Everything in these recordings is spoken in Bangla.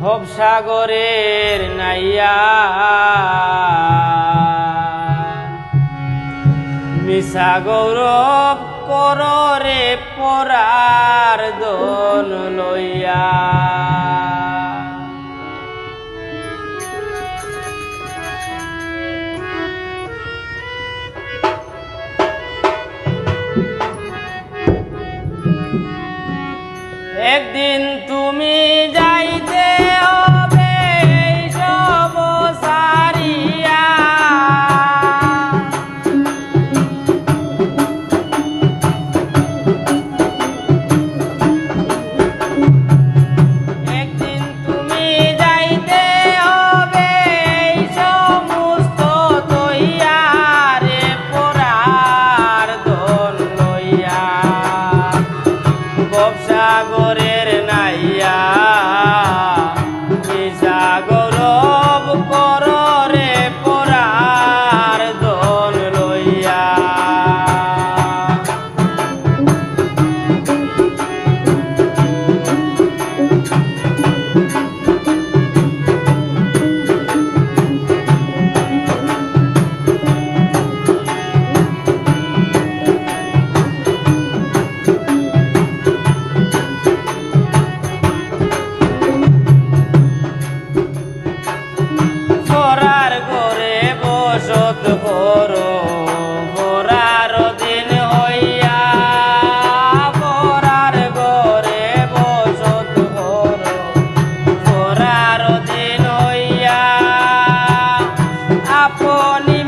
ভবসাগরের নাইয়া। মিশা গৌরব কররে পরার Tony.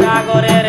সাগরের